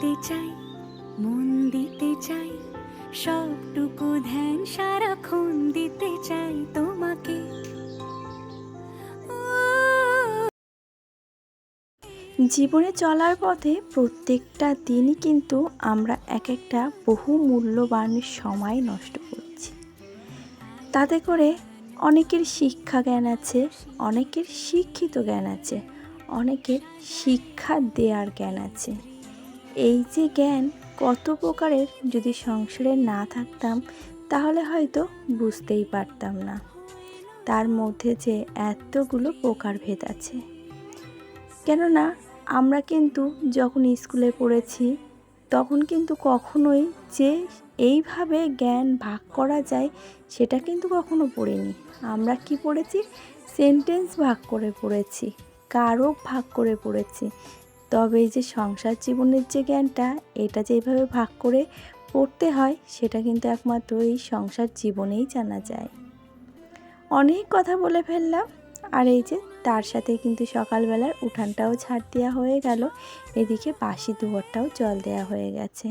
দিতে চাই, মন দিতে চাই, সবটুকু ধ্যান সারাক্ষণ দিতে চাই তোমাকে। জীবনে চলার পথে প্রত্যেকটা দিনই কিন্তু আমরা এক একটা বহু মূল্যবান সময় নষ্ট করছি। তাতে করে অনেকের শিক্ষা জ্ঞান আছে, অনেকের শিক্ষিত জ্ঞান আছে, অনেকের শিক্ষা দেওয়ার জ্ঞান আছে। এই যে জ্ঞান, কত প্রকারের যদি সংসারে না থাকতাম, তাহলে হয়তো বুঝতেই পারতাম না। তার মধ্যে যে এতগুলো প্রকারভেদ আছে। কেননা, আমরা কিন্তু যখন স্কুলে পড়েছি, তখন কিন্তু কখনোই যে এইভাবে জ্ঞান ভাগ করা যায়, সেটা কিন্তু কখনো পড়িনি। আমরা কি পড়েছি? সেন্টেন্স ভাগ করে পড়েছি, কারক ভাগ করে পড়েছি। তবে এই যে সংসার জীবনের যে জ্ঞানটা, এটা যেভাবে ভাগ করে পড়তে হয়, সেটা কিন্তু একমাত্র এই সংসার জীবনেই জানা যায়। অনেক কথা বলে ফেললাম, আর এই যে তার সাথে কিন্তু সকালবেলার উঠানটাও ছাড় দেওয়া হয়ে গেল, এদিকে বাসি দুয়ারটাও জল দেওয়া হয়ে গেছে।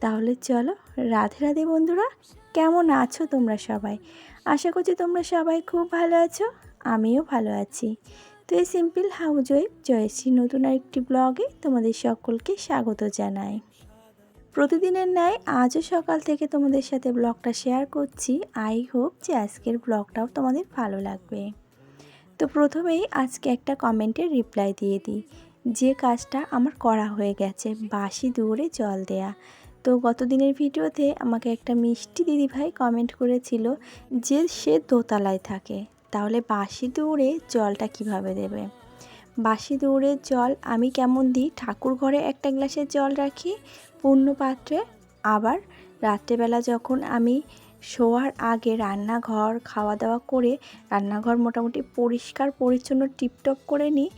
তাহলে চলো, রাধে রাধে বন্ধুরা, কেমন আছো তোমরা সবাই? আশা করছি তোমরা সবাই খুব ভালো আছো, আমিও ভালো আছি। তো এই সিম্পল হাউজ ওয়েব জয়শ্রী নতুন আরেকটি ব্লগে তোমাদের সকলকে স্বাগত জানাই। প্রতিদিনের ন্যায় আজও সকাল থেকে তোমাদের সাথে ব্লগটা শেয়ার করছি। আই হোপ যে আজকের ব্লগটাও তোমাদের ভালো লাগবে। তো প্রথমেই আজকে একটা কমেন্টের রিপ্লাই দিয়ে দিই। যে কাজটা আমার করা হয়ে গেছে বাসি দৌড়ে জল দেয়া। তো গত দিনের ভিডিওতে আমাকে একটা মিষ্টি দিদিভাই কমেন্ট করেছিল যে সে দোতলায় থাকে। তাহলে বাসি দৌড়ে জলটা কীভাবে দেবে? বাসি দৌড়ের জল আমি কেমন দিই? ঠাকুর ঘরে একটা গ্লাসের জল রাখি, পূর্ণ পাত্রে। আবার রাত্রেবেলা যখন আমি শোয়ার আগে রান্নাঘর খাওয়া দাওয়া করে রান্নাঘর মোটামুটি পরিষ্কার, পরিচ্ছন্ন, টিপটপ করে নিই,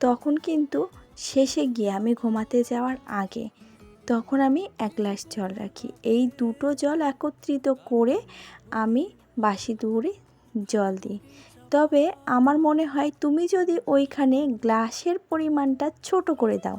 তখন কিন্তু শেষে গিয়ে আমি ঘুমাতে যাওয়ার আগে তখন আমি এক গ্লাস জল রাখি। এই দুটো জল একত্রিত করে আমি বাসি দৌড়ে জল দিই। তবে আমার মনে হয় তুমি যদি ওইখানে গ্লাসের পরিমাণটা ছোট করে দাও,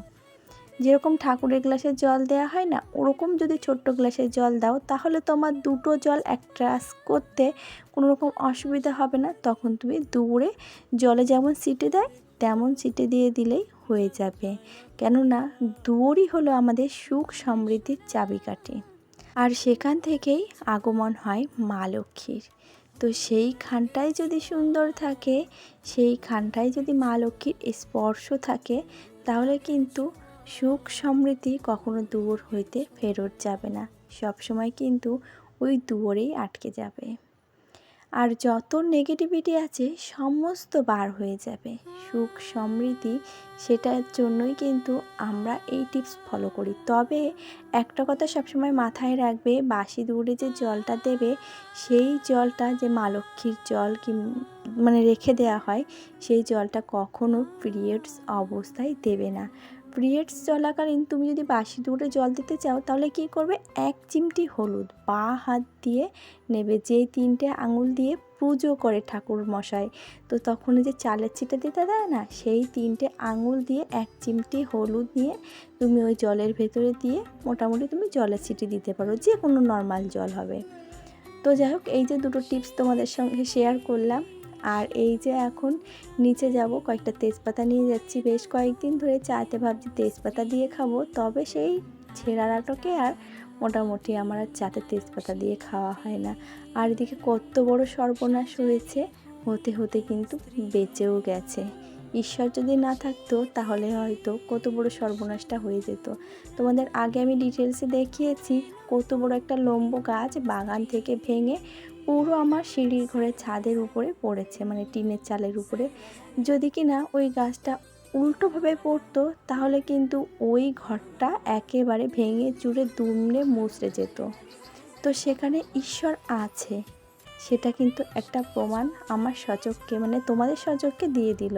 যেরকম ঠাকুরের গ্লাসে জল দেওয়া হয় না, ওরকম যদি ছোট্ট গ্লাসে জল দাও, তাহলে তোমার দুটো জল অ্যাট্রাস করতে কোনো রকম অসুবিধা হবে না। তখন তুমি দৌড়ে জলে যেমন সিটে দেয়, তেমন সিটে দিয়ে দিলেই হয়ে যাবে। কেননা দৌড়ই হলো আমাদের সুখ সমৃদ্ধির চাবিকাঠি। আর সেখান থেকেই আগমন হয় মা লক্ষ্মীর। তো সেই খানটাই যদি সুন্দর থাকে সেই খানটাই যদি মা লক্ষ্মীর স্পর্শ থাকে, তাহলে কিন্তু সুখ সমৃদ্ধি কখনো দূর হইতে ফেরত যাবে না। সবসময় কিন্তু ওই দুয়ারেই আটকে যাবে। আর যত নেগেটিভিটি আছে, সমস্ত বার হয়ে যাবে। সুখ, সমৃদ্ধি, সেটার জন্যই কিন্তু আমরা এই টিপস ফলো করি। তবে একটা কথা সবসময় মাথায় রাখবে বাসি দৌড়ে যে জলটা দেবে, সেই জলটা যে মা লক্ষ্মীর জল কি মানে রেখে দেওয়া হয়, সেই জলটা কখনো পিরিয়ডস অবস্থায় দেবে না। পিরিয়ডস চলাকালীন তুমি যদি বাসি দৌড়ে জল দিতে চাও, তাহলে কি করবে? এক চিমটি হলুদ বা হাত দিয়ে নেবে, যেই তিনটে আঙুল দিয়ে পুজো করে ঠাকুর মশাই। তো তখন যে চালের ছিটা দিতে দেয় না, সেই তিনটে আঙুল দিয়ে এক চিমটি হলুদ নিয়ে তুমি ওই জলের ভেতরে দিয়ে মোটামুটি তুমি জলের ছিটি দিতে পারো যে কোনো নর্মাল জল হবে। তো যাই হোক, এই যে দুটো টিপস তোমাদের সঙ্গে শেয়ার করলাম। আর এই যে এখন নিচে যাব, কয়েকটা তেজপাতা নিয়ে যাচ্ছি। বেশ কয়েকদিন ধরে চাতে ভাবছি তেজপাতা দিয়ে খাব, তবে সেই ছেঁড়া নাটকে আর মোটামুটি আমার আর চাতে তেজপাতা দিয়ে খাওয়া হয় না। আর এদিকে কত বড় সর্বনাশ হয়েছে, হতে হতে কিন্তু বেঁচেও গেছে। ঈশ্বর যদি না থাকতো, তাহলে হয়তো কত বড় সর্বনাশটা হয়ে যেত। তোমাদের আগে আমি ডিটেলসে দেখিয়েছি, কত বড় একটা লম্ব গাছ বাগান থেকে ভেঙে পুরো আমার সিঁড়ির ঘরের ছাদের উপরে পড়েছে মানে টিনের চালের উপরে। যদি কি না ওই গাছটা উল্টোভাবে পড়তো, তাহলে কিন্তু ওই ঘরটা একেবারে ভেঙে চুরে দুমড়ে মুচড়ে যেত। তো সেখানে ঈশ্বর আছে, সেটা কিন্তু একটা প্রমাণ আমার সচককে মানে তোমাদের সচককে দিয়ে দিল।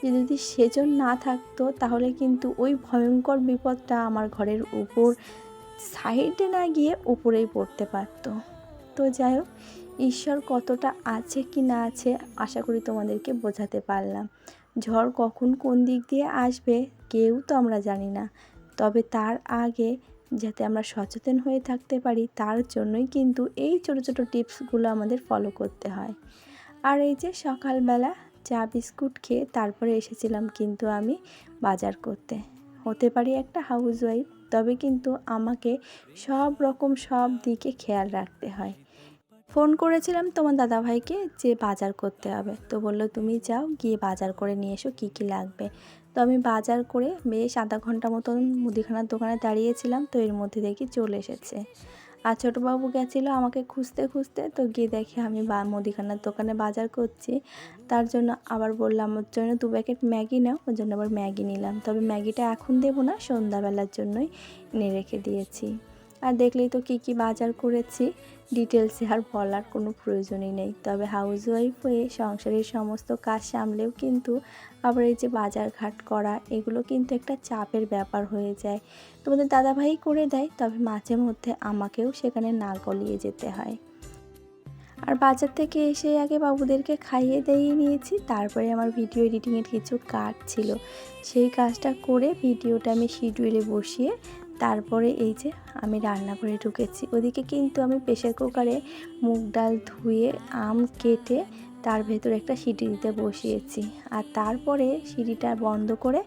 যে যদি সেজন না থাকতো, তাহলে কিন্তু ওই ভয়ঙ্কর বিপদটা আমার ঘরের উপর সাইডে না গিয়ে উপরেই পড়তে পারতো। তো যাই হোক ঈশ্বর কতটা আছে কি না আছে আশা করি তোমাদেরকে বোঝাতে পারলাম। ঝড় কখন কোন দিক দিয়ে আসবে কেউ তো আমরা জানি না। তবে তার আগে যাতে আমরা সচেতন হয়ে থাকতে পারি, তার জন্যই কিন্তু এই ছোটো ছোটো টিপসগুলো আমাদের ফলো করতে হয়। আর এই যে সকালবেলা চা বিস্কুট খেয়ে তারপরে এসেছিলাম কিন্তু আমি বাজার করতে। হতে পারি একটা হাউস ওয়াইফ তবে কিন্তু আমাকে সব রকম সব দিকে খেয়াল রাখতে হয়। ফোন করেছিলাম তোমার দাদাভাইকে যে বাজার করতে হবে। তো বলল, তুমি যাও, গিয়ে বাজার করে নিয়ে এসো, কী কী লাগবে? তো আমি বাজার করে বেশ আধা ঘণ্টা মতন মুদিখানার দোকানে দাঁড়িয়েছিলাম, তো এর মধ্যে দেখি চলে এসেছে। আর ছোটোবাবু গেছিল আমাকে খুঁজতে খুঁজতে, তো গিয়ে দেখি আমি বা মুদিখানার দোকানে বাজার করছি। তার জন্য আবার বললাম, ওর জন্য দু প্যাকেট ম্যাগি নাও। ওর জন্য আবার ম্যাগি নিলাম। তবে ম্যাগিটা এখন দেবো না, সন্ধ্যাবেলার জন্যই এনে রেখে দিয়েছি। আর দেখলেই তো কী কী বাজার করেছি। ডিটেলসে আর বলার কোনো প্রয়োজনই নেই। তবে হাউস ওয়াইফ হয়ে সংসারের সমস্ত কাজ সামলেও কিন্তু আবার এই যে বাজার ঘাট করা, এগুলো কিন্তু একটা চাপের ব্যাপার হয়ে যায়। তোমাদের দাদাভাই করে দেয়, তবে মাঝে মধ্যে আমাকেও সেখানে না গলিয়ে যেতে হয়। আর বাজার থেকে এসে আগে বাবুদেরকে খাইয়ে দিয়ে নিয়েছি, তারপরে আমার ভিডিও এডিটিংয়ের কিছু কাজ ছিল। সেই কাজটা করে ভিডিওটা আমি শিডিউলে বসিয়ে তারপরে এই যে আমি রান্না করে ঢুকেছি। ওদিকে কিন্তু আমি প্রেশার কুকারে মুগ ডাল ধুয়ে আম কেটে তার ভেতরে একটা সিটি দিতে বসিয়েছি। আর তারপরে সিটিটা বন্ধ করে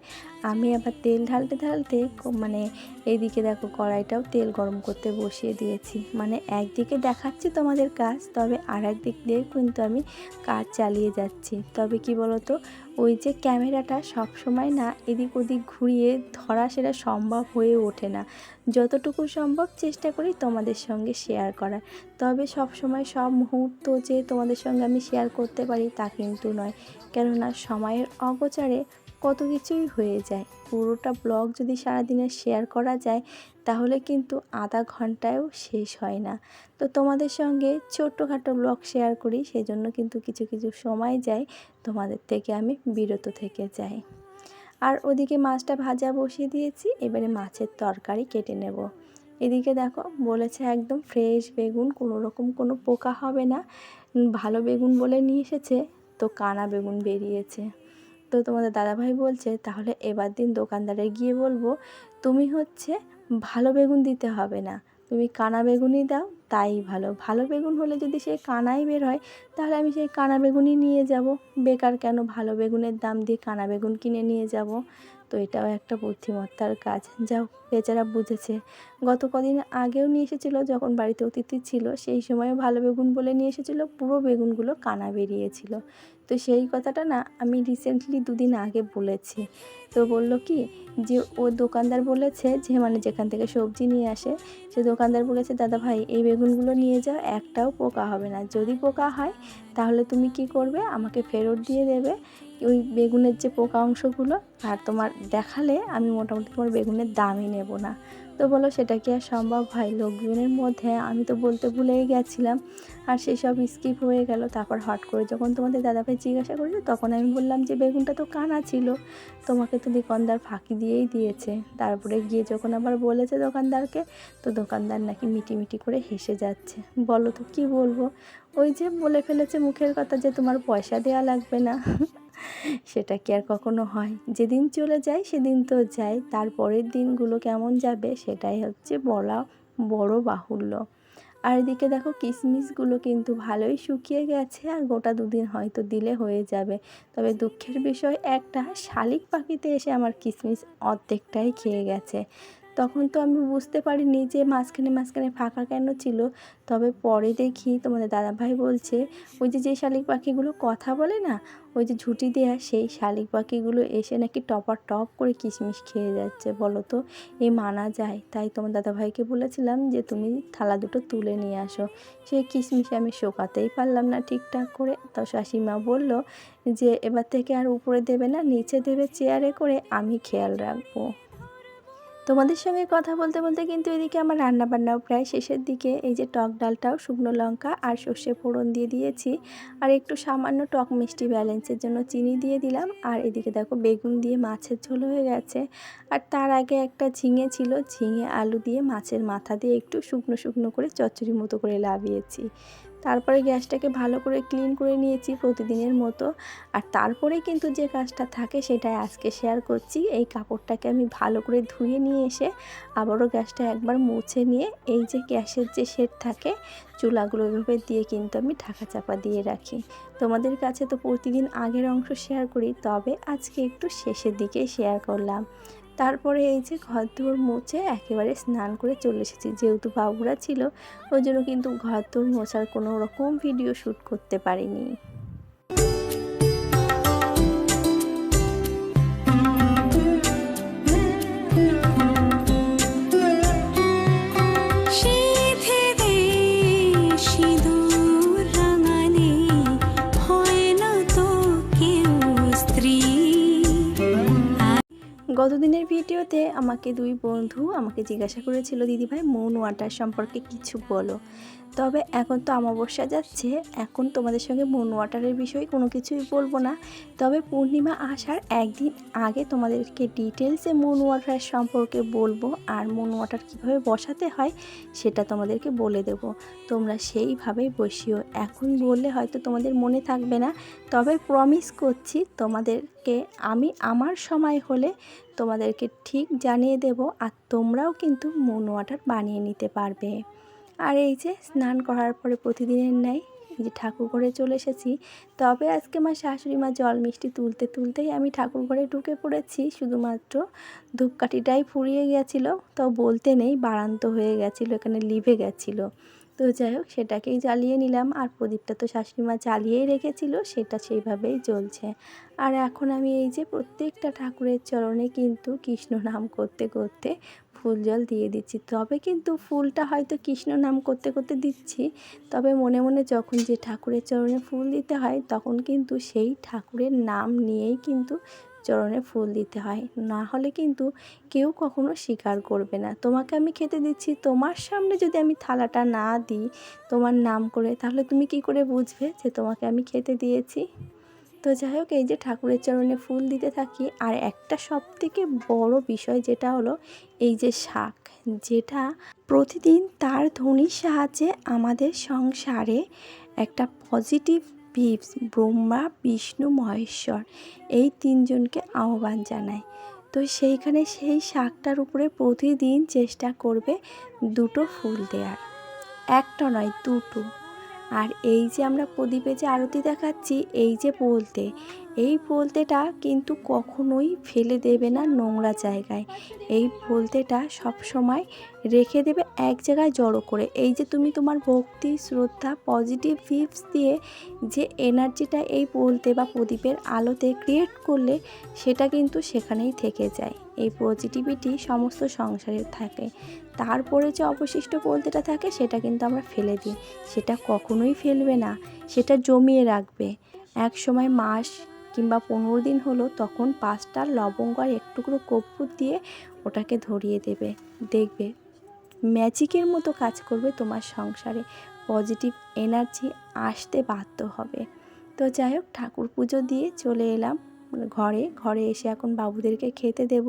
আমি আবার তেল ঢালতে ঢালতে মানে এইদিকে দেখো কড়াইটাও তেল গরম করতে বসিয়ে দিয়েছি। মানে একদিকে দেখাচ্ছি তোমাদের কাজ, তবে আর একদিক দিয়ে কিন্তু আমি কাজ চালিয়ে যাচ্ছি। তবে কি বলতো, ওই যে ক্যামেরাটা সব সময় না এদিক ওদিক ঘুরিয়ে ধরা সেটা সম্ভব হয়ে ওঠে না। যতটুকু সম্ভব চেষ্টা করি তোমাদের সঙ্গে শেয়ার করার। তবে সব সময় সব মুহূর্ত যে তোমাদের সঙ্গে আমি শেয়ার করতে পারি তা কিন্তু নয়। কেননা সময়ের অগোচারে কত কিছুই হয়ে যায়। পুরোটা ব্লগ যদি সারাদিনে শেয়ার করা যায়, তাহলে কিন্তু আধা ঘন্টায়ও শেষ হয় না। তো তোমাদের সঙ্গে ছোট্টখাটো ব্লগ শেয়ার করি সেই জন্য কিন্তু কিছু কিছু সময় যায় তোমাদের থেকে আমি বিরত থেকে যাই। আর ওদিকে মাছটা ভাজা বসিয়ে দিয়েছি, এবারে মাছের তরকারি কেটে নেব। এদিকে দেখো, বলেছে একদম ফ্রেশ বেগুন, কোনো রকম কোনো পোকা হবে না। ভালো বেগুন বলে নিয়ে এসেছে, তো কানা বেগুন বেরিয়েছে। তো তোমাদের দাদাভাই বলছে, তাহলে এবার দিন দোকানদারে গিয়ে বলব, তুমি হচ্ছে ভালো বেগুন দিতে হবে না। তুমি কানা বেগুনই দাও, তাই ভালো। ভালো বেগুন হলে যদি সেই কানাই বের হয়, তাহলে আমি সেই কানা বেগুনই নিয়ে যাব। বেকার কেন ভালো বেগুনের দাম দিয়ে কানা বেগুন কিনে নিয়ে যাব? তো এটাও একটা বুদ্ধিমত্তার কাজ। যাও, বেচারা বুঝেছে। গত কদিন আগেও নিয়ে এসেছিল, যখন বাড়িতে অতিথি ছিল, সেই সময়ও ভালো বেগুন বলে নিয়ে এসেছিল, পুরো বেগুনগুলো কানা বেরিয়েছিল। তো সেই কথাটা না আমি রিসেন্টলি দুদিন আগে বলেছি। তো বলল কি যে ও দোকানদার বলেছে যে মানে যেখান থেকে সবজি নিয়ে আসে, সে দোকানদার বলেছে, দাদা ভাই, এই বেগুনগুলো নিয়ে যাও, একটাও পোকা হবে না। যদি পোকা হয়, তাহলে তুমি কি করবে? আমাকে ফেরত দিয়ে দেবে ওই বেগুনের যে পোকা অংশগুলো। আর তোমার দেখালে আমি মোটামুটি তোমার বেগুনের দামই নেব না। তো বলো, সেটা কি আর সম্ভব? হয় লোকজনের মধ্যে আমি তো বলতে ভুলেই গেছিলাম। আর সেই সব স্কিপ হয়ে গেল। তারপর হট করে যখন তোমাদের দাদাভাই জিজ্ঞাসা করেছে তখন আমি বললাম যে, বেগুনটা তো কানা ছিল। তোমাকে তো দোকানদার ফাঁকি দিয়েই দিয়েছে। তারপরে গিয়ে যখন আবার বলেছে দোকানদারকে, তো দোকানদার নাকি মিটি মিটি করে হেসে যাচ্ছে। বলো তো, কি বলব? ওই যে বলে ফেলেছে মুখের কথা যে, তোমার পয়সা দেওয়া লাগবে না। সেটা কি আর কখনো হয়? যেদিন চলে যায়, সেদিন তো যায়। তারপরের দিনগুলো কেমন যাবে, সেটাই হচ্ছে বলা বড় বাহুল্য। আর এদিকে দেখো কিশমিশগুলো কিন্তু ভালোই শুকিয়ে গেছে, আর গোটা দুদিন হয়তো দিলে হয়ে যাবে। তবে দুঃখের বিষয় একটা, শালিক পাখিতে এসে আমার কিশমিশ অর্ধেকটাই খেয়ে গেছে। তখন তো আমি বুঝতে পারিনি যে মাঝখানে মাঝখানে ফাঁকা কেন ছিল। তবে পরে দেখি তোমাদের দাদাভাই বলছে, ওই যে যে শালিক পাখিগুলো কথা বলে না, ওই যে ঝুঁটি দেয়া, সেই শালিক পাখিগুলো এসে নাকি টপার টপ করে কিশমিশ খেয়ে যাচ্ছে, বলো তো? এ মানা যায়। তাই তোমার দাদাভাইকে বলেছিলাম যে, তুমি থালা দুটো তুলে নিয়ে আসো। সেই কিশমিশ আমি শোকাতেই পারলাম না ঠিকঠাক করে। তো শাশুড়িমা বলল যে, এবার থেকে আর উপরে দেবে না, নিচে দেবে চেয়ারে করে, আমি খেয়াল রাখব। তোমাদের সঙ্গে কথা বলতে বলতে কিন্তু এদিকে আমার রান্না বান্নাও প্রায় শেষের দিকে। এই যে টক ডালটাও, শুকনো লঙ্কা আর সর্ষে ফোড়ন দিয়ে দিয়েছি। আর একটু সামান্য টক মিষ্টি ব্যালেন্সের জন্য চিনি দিয়ে দিলাম। আর এদিকে দেখো বেগুন দিয়ে মাছের ঝোল হয়ে গেছে। আর তার আগে একটা ঝিঙে ছিল, ঝিঙে আলু দিয়ে মাছের মাথা দিয়ে একটু শুকনো শুকনো করে চচ্চড়ি মতো করে লাভিয়েছি। তারপরে গ্যাসটাকে ভালো করে ক্লিন করে নিয়েছি প্রতিদিনের মতো। আর তারপরে কিন্তু যে কাজটা থাকে সেটাই আজকে শেয়ার করছি। এই কাপড়টাকে আমি ভালো করে ধুয়ে নিয়ে এসে আবারও গ্যাসটা একবার মুছে নিয়ে এই যে গ্যাসের যে শেড থাকে চুলাগুলো এভাবে দিয়ে কিন্তু আমি ঢাকা চাপা দিয়ে রাখি। তোমাদের কাছে তো প্রতিদিন আগের অংশ শেয়ার করি, তবে আজকে একটু শেষের দিকে শেয়ার করলাম। তারপরে এই যে ঘর দুয়ার মুছে একেবারে স্নান করে চলে এসেছি। যেহেতু বাবুরা ছিল, ওই জন্য কিন্তু ঘর দুয়ার মোছার কোনো রকম ভিডিও শ্যুট করতে পারিনি। গতদিনের ভিডিওতে আমাকে দুই বন্ধু আমাকে জিজ্ঞাসা করেছিল দিদিভাই মন ওয়াটার সম্পর্কে কিছু বলো। তবে এখন তো অমাবস্যা যাচ্ছে, এখন তোমাদের সঙ্গে মুন ওয়াটারের বিষয়ে কোনো কিছুই বলব না। তবে পূর্ণিমা আসার একদিন আগে তোমাদেরকে ডিটেলসে মুন ওয়াটার সম্পর্কে বলব, আর মুন ওয়াটার কীভাবে বসাতে হয় সেটা তোমাদেরকে বলে দেব। তোমরা সেইভাবেই বসিও। এখন বললে হয়তো তোমাদের মনে থাকবে না, তবে প্রমিস করছি তোমাদেরকে আমি আমার সময় হলে তোমাদেরকে ঠিক জানিয়ে দেব, আর তোমরাও কিন্তু মুন ওয়াটার বানিয়ে নিতে পারবে। আর এই যে স্নান করার পরে প্রতিদিনের ন্যায় এই যে ঠাকুর ঘরে চলে এসেছি। তবে আজকে আমার শাশুড়ি মা জল মিষ্টি তুলতে তুলতেই আমি ঠাকুর ঘরে ঢুকে পড়েছি। শুধুমাত্র ধূপকাঠিটাই ফুরিয়ে গেছিল, তো বলতে নেই বাড়ান্ত হয়ে গেছিল, এখানে লিভে গেছিল। তো যাই হোক, সেটাকেই জ্বালিয়ে নিলাম। আর প্রদীপটা তো শাশুড়ি মা জ্বালিয়েই রেখেছিল, সেটা সেইভাবেই জ্বলছে। আর এখন আমি এই যে প্রত্যেকটা ঠাকুরের চরণে কিন্তু কৃষ্ণ নাম করতে করতে ফুল জল দিয়ে দিচ্ছি। তবে কিন্তু ফুলটা হয়তো কৃষ্ণ নাম করতে করতে দিচ্ছি। তবে মনে মনে যখন যে ঠাকুরের চরণে ফুল দিতে হয়, তখন কিন্তু সেই ঠাকুরের নাম নিয়েই কিন্তু চরণে ফুল দিতে হয়। না হলে কিন্তু কেউ কখনো স্বীকার করবে না। তোমাকে আমি খেতে দিচ্ছি। তোমার সামনে যদি আমি থালাটা না দিই, তোমার নাম করে, তাহলে তুমি কি করে বুঝবে যে তোমাকে আমি খেতে দিয়েছি? তো যাই হোক, এই যে ঠাকুরের চরণে ফুল দিতে থাকি, আর একটা সব থেকে বড় বিষয় যেটা হলো এই যে শাক, যেটা প্রতিদিন তার ধ্বনির সাহায্যে আমাদের সংসারে একটা পজিটিভ ভিবস ব্রহ্মা, বিষ্ণু, মহেশ্বর, এই তিনজনকে আহ্বান জানায়। তো সেইখানে সেই শাকটার উপরে প্রতিদিন চেষ্টা করবে দুটো ফুল দেওয়ার একটা নয়, দুটো। আর এই যে আমরা প্রদীপে যে আরতি দেখাচ্ছি, এই যে পোলতে, এই পোলতেটা কিন্তু কখনোই ফেলে দেবে না নোংরা জায়গায়। এই পোলতেটা সব সময় রেখে দেবে এক জায়গায় জড়ো করে। এই যে তুমি তোমার ভক্তি, শ্রদ্ধা পজিটিভ ভিভস দিয়ে যে এনার্জিটা এই পোলতে বা প্রদীপের আলোতে ক্রিয়েট করলে, সেটা কিন্তু সেখানেই থেকে যায়। এই পজিটিভিটি সমস্ত সংসারে থাকে। তারপরে যে অবশিষ্ট বলতেটা থাকে, সেটা কিন্তু আমরা ফেলে দিই। সেটা কখনোই ফেলবে না। সেটা জমিয়ে রাখবে। এক সময় মাস কিংবা পনেরো দিন হলো, তখন পাঁচটা লবঙ্গ আর একটুকরো কর্পূর দিয়ে ওটাকে ধরিয়ে দেবে। দেখবে, ম্যাজিকের মতো কাজ করবে তোমার সংসারে। পজিটিভ এনার্জি আসতে বাধ্য হবে। তো যাই হোক, ঠাকুর পুজো দিয়ে চলে এলাম। ঘরে ঘরে এসে এখন বাবুদেরকে খেতে দেব।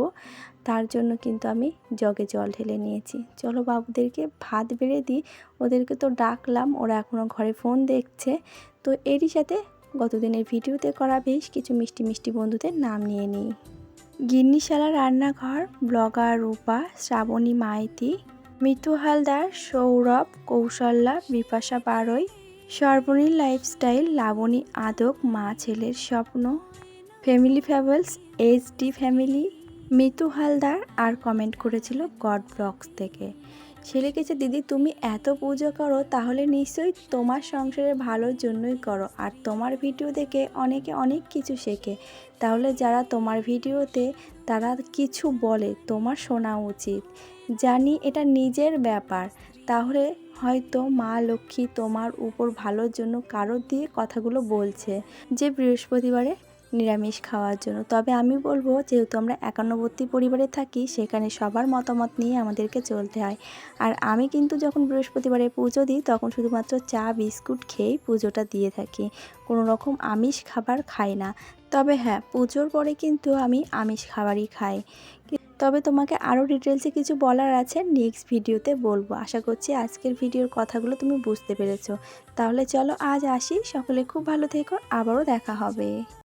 তার জন্য কিন্তু আমি জগে জল ঢেলে নিয়েছি। চলো বাবুদেরকে ভাত বেড়ে দিই। ওদেরকে তো ডাকলাম, ওরা এখনও ঘরে ফোন দেখছে। তো এরই সাথে গতদিনের ভিডিওতে করা বেশ কিছু মিষ্টি মিষ্টি বন্ধুদের নাম নিয়ে নিই। গিন্নিশালা রান্নাঘর ব্লগার রূপা, শ্রাবণী মাইতি মিতু হালদার, সৌরভ, কৌশল্যা, বিপাশা বারই সর্বনীল লাইফস্টাইল লাবণী আদক, মা ছেলের স্বপ্ন। Family ফ্যাভেলস H D family, Mitu Haldar আর কমেন্ট করেছিল গড ব্লগস থেকে। সে লিখেছে দিদি, তুমি এত পুজো করো, তাহলে নিশ্চয়ই তোমার সংসারের ভালোর জন্যই করো। আর তোমার ভিডিও দেখে অনেকে অনেক কিছু শেখে। তাহলে যারা তোমার ভিডিওতে, তারা কিছু বলে, তোমার শোনা উচিত। জানি এটা নিজের ব্যাপার। তাহলে হয়তো মা লক্ষ্মী তোমার উপর ভালোর জন্য কারোর দিয়ে কথাগুলো বলছে। যে বৃহস্পতিবারে নিরামিষ খাওয়ার জন্য। তবে আমি বলব, যেহেতু আমরা একান্নবর্তী পরিবারে থাকি, সেখানে সবার মতামত নিয়ে আমাদেরকে চলতে হয়। আর আমি কিন্তু যখন বৃহস্পতিবারে পুজো দিই, তখন শুধুমাত্র চা, বিস্কুট খেয়েই পুজোটা দিয়ে থাকি। কোনো রকম আমিষ খাবার খাই না। তবে হ্যাঁ পুজোর পরে কিন্তু আমি আমিষ খাবারই খাই। তবে তোমাকে আরও ডিটেলসে কিছু বলার আছে, নেক্সট ভিডিওতে বলব। আশা করছি আজকের ভিডিওর কথাগুলো তুমি বুঝতে পেরেছ। তাহলে চলো আজ আসি। সকলে খুব ভালো থেকো। আবারও দেখা হবে।